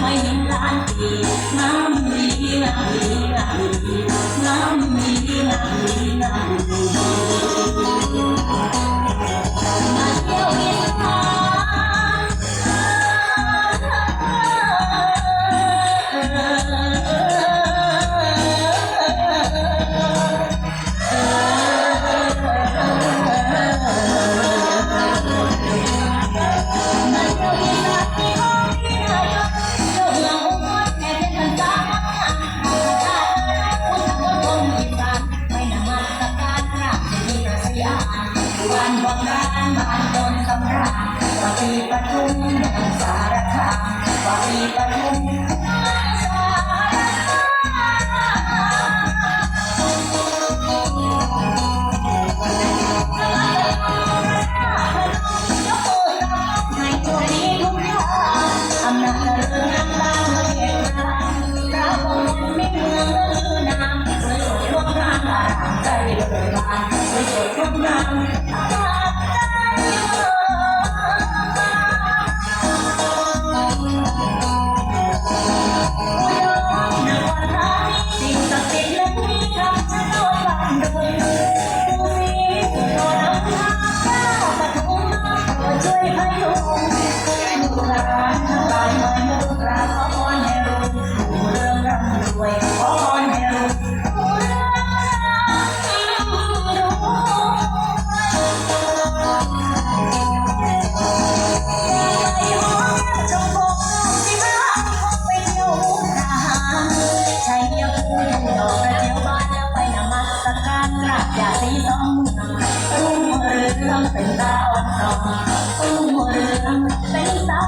ไม่มีลานดีน้ำมีลานดี บางร้านบานคนสำราญกว่าปีปทุมสารคามกว่าปีปทุม อย่าตีน้องรุ่งเรืองเป็นดาวพรหมรุ่งเรืองเป็นสาว